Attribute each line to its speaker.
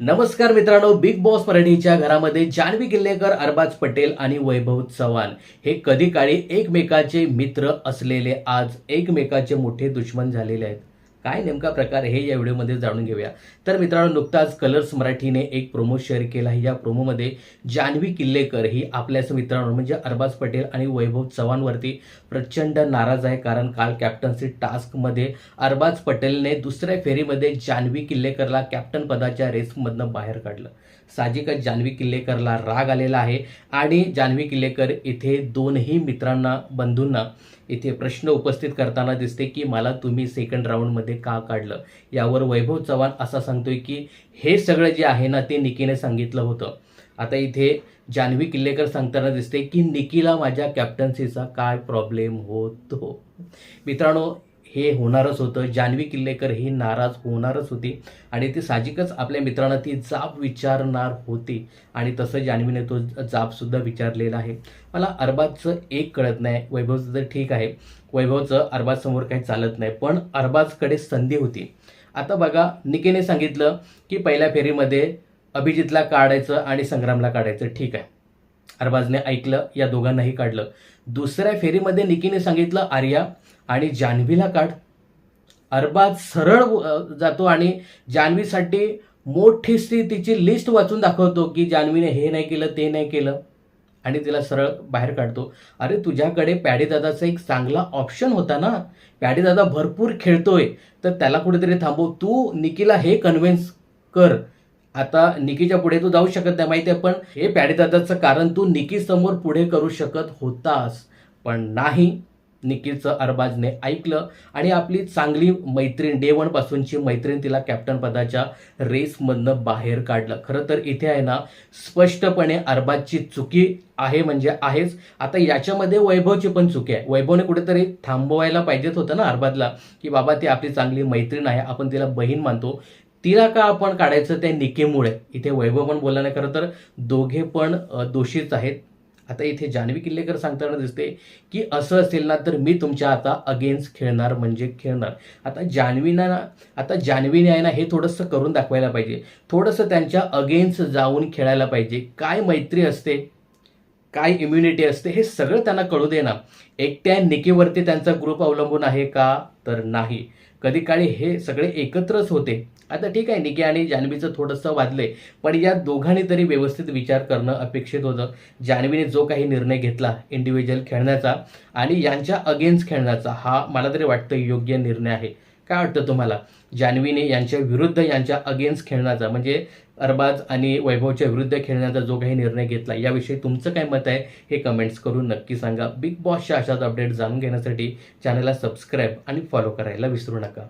Speaker 1: नमस्कार मित्रांनो big boss मराठीच्या घरामध्ये जान्हवी किल्लेकर अरबाज पटेल आणि वैभव चव्हाण हे कधी काळी एकमेकाचे मित्र असलेले आज एकमेकाचे मोठे दुश्मन झालेले आहेत. काय नेमका प्रकार हे या व्हिडिओमध्ये जाणून घेऊया. तर मित्रांनो नुकताच कलर्स मराठीने एक प्रोमो शेअर केला आहे. या प्रोमोमध्ये जान्हवी किल्लेकर ही आपल्याच मित्रांनो म्हणजे अरबाज पटेल आणि वैभव चव्हाणवरती प्रचंड नाराज आहे. कारण काल कॅप्टन्सी टास्कमध्ये अरबाज पटेलने दुसऱ्या फेरीमध्ये जान्हवी किल्लेकरला कॅप्टन पदाच्या रेसमधनं बाहेर काढलं. साहजिकच जान्हवी किल्लेकरला राग आलेला आहे. आणि जान्हवी किल्लेकर इथे दोनही मित्रांना बंधूंना इथे प्रश्न उपस्थित करताना दिसते की मला तुम्ही सेकंड राऊंडमध्ये का काढलं? यावर वैभव चव्हाण असा सांगतोय की हे सगळं जे आहे ना ते निकीने सांगितलं होतं. आता इथे जान्हवी किल्लेकर सांगताना दिसते की निकीला माझ्या कॅप्टन्सीचा काय प्रॉब्लेम होतो? मित्रांनो हे होणारच होतं. जान्हवी किल्लेकर ही नाराज होणारच होती. आणि ती साहजिकच आपल्या मित्रांना ती जाब विचारणार होती. आणि तसं जान्हवीने तो जाबसुद्धा विचारलेला आहे. मला अरबाजचं एक कळत नाही. वैभवचं तर ठीक आहे. वैभवचं अरबाजसमोर काही चालत नाही. पण अरबाजकडे संधी होती. आता बघा निकेने सांगितलं की पहिल्या फेरीमध्ये अभिजितला काढायचं आणि संग्रामला काढायचं. ठीक आहे. अरबाजने ऐकलं या दोघांनाही काढलं. दुसऱ्या फेरीमध्ये निकीने सांगितलं आर्या आणि जान्हवीला काढ. अरबाज सरळ जातो आणि जान्हवीसाठी मोठीशी तिची लिस्ट वाचून दाखवतो की जान्हवीने हे नाही केलं ते नाही केलं. आणि तिला सरळ बाहेर काढतो. अरे तुझ्याकडे पॅडीदादाचा एक चांगला ऑप्शन होता ना. पॅडीदादा भरपूर खेळतोय. तर त्याला कुठेतरी थांबव. तू निकीला हे कन्व्हिन्स कर. आता निकीच्या पुढे तू जाऊ शकत नाही माहिती आहे पण हे पॅडीदादाचं कारण तू निकी समोर पुढे करू शकत होतास. पण नाही. निकीचं अरबाजने ऐकलं आणि आपली चांगली मैत्रीण डे वनपासूनची मैत्रीण तिला कॅप्टन पदाच्या रेसमधनं बाहेर काढलं. खरं तर इथे आहे ना स्पष्टपणे अरबाजची चुकी आहे म्हणजे आहेच. आता याच्यामध्ये वैभवची पण चुकी आहे. वैभवने कुठेतरी थांबवायला पाहिजेत होतं ना अरबाजला की बाबा ती आपली चांगली मैत्रीण आहे आपण तिला बहीण मानतो. तिला का आपण काढायचं त्या निकेमुळे इथे वैभव पण बोलला नाही. खरं तर दोघे पण दोषीच आहेत. आता इथे जान्हवी किल्लेकर सांगताना दिसते की असं असेल ना तर मी तुमच्या आता अगेन्स्ट खेळणार म्हणजे खेळणार. आता जान्हवीना आता जान्हवीने आहे ना हे थोडंसं करून दाखवायला पाहिजे. थोडंसं त्यांच्या अगेन्स्ट जाऊन खेळायला पाहिजे. काय मैत्री असते काय इम्युनिटी असते हे सगळं त्यांना कळू दे ना. एकट्या निकीवरती त्यांचा ग्रुप अवलंबून आहे का? तर नाही. कधी काळी हे सगळे एकत्रच होते. आता ठीक आहे निकी आणि जान्हवीचं थोडंसं वाजलंय पण या दोघांनी तरी व्यवस्थित विचार करणं अपेक्षित होतं. जान्हवीने जो काही निर्णय घेतला इंडिव्हिज्युअल खेळण्याचा आणि यांच्या अगेन्स्ट खेळण्याचा हा मला तरी वाटतं योग्य निर्णय आहे. काय वाटतं तुम्हाला? जान्हवीने यांच्या विरुद्ध यांच्या अगेन्स्ट खेळण्याचा म्हणजे अरबाज आणि वैभवच्या विरुद्ध खेळण्याचा जो काही निर्णय घेतला याविषयी तुमचं काय मत आहे? हे कमेंट्स करून नक्की सांगा. बिग बॉसच्या अशाच अपडेट जाणून घेण्यासाठी चॅनलला सबस्क्राईब आणि फॉलो करायला विसरू नका.